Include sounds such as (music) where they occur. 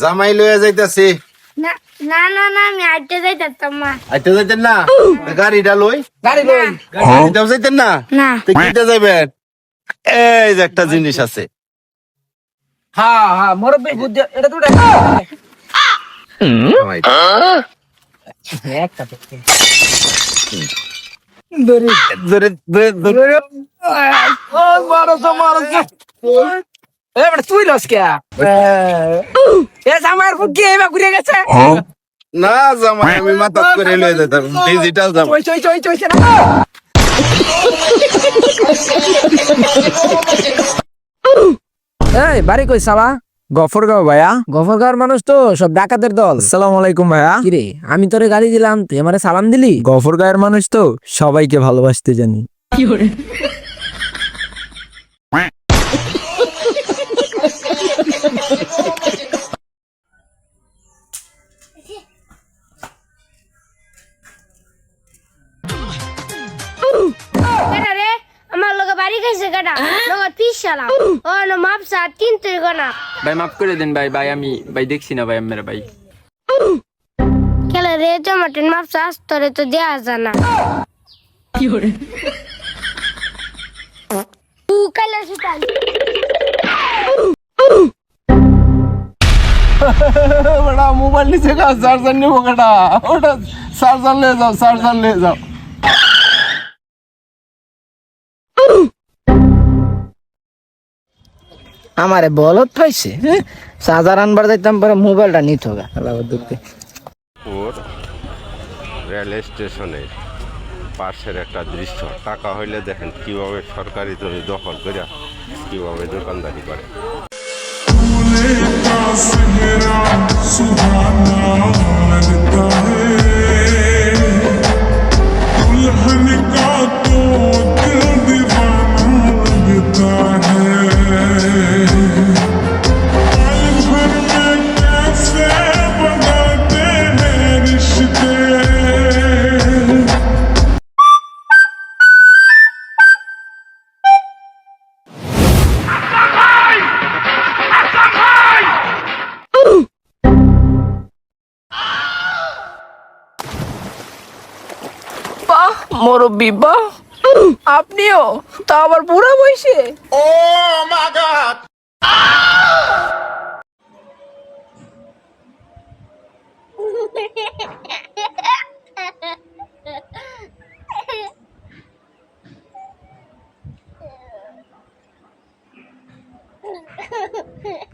জামাই লইয়া যাইতাছি। না না না না আমি আইতে যাইতাম মা আইতে যাইতেন না? গাড়িটা লই? গাড়ি লই। গাড়িটাও যাইতেন না? না। তো কিনতে যাইবেন? এই যে একটা জিনিস আছে। হ্যাঁ হ্যাঁ মুরব্বি বুদ্ধি এটা তো জামাই। একটা ধরে ধরে ধরে ধরে ও মারো মারো বড় তুই লস কে এ জামাইয়ের ফুকি এবার ঘুরে গেছে না জামাই আমি মাথা করে লইয়া যাইতাম ডিজিটাল জামাই চই চই চই চই এই বাড়ি কই সাবা গফরগাঁও ভাইয়া গফরগাঁওর মানুষ তো সব ডাকাতের দল সালাম আলাইকুম ভাইয়া কিরে আমি তোরে গাড়ি দিলাম তুই আমারে সালাম দিলি গফরগাঁয়ের মানুষ তো সবাইকে ভালোবাসতে জানি কেডা রে? আমার লগে বাড়ি গেছে কেডা? লগে পিস সালাম ও না মাপ সা তিন তুই গনা। ভাই মাফ করে দেন ভাই ভাই আমি ভাই দেখছি না ভাই আমার ভাই। খেলে রে টমাটের মাপ সা আস্তরে তো দেয়া জানা কি করে উ কালা সুতাল বড়া মোবাইল নিচে কা চার্জার নিবো কাটা ওটা চার্জার নিয়ে যাও চার্জার নিয়ে আমারে বলত পাইছে সাজার আনবার যাইতাম পরে মোবাইলটা নিত হবে ওর রেল স্টেশনের পাশের একটা দৃশ্য। টাকা হইলে দেখেন কীভাবে সরকারি জমি দখল করে কীভাবে দোকানদারি করে। বাবা মোরব্বি বা আপনিও তা আবার বুড়া বয়সে ও মা গড Yeah. (laughs)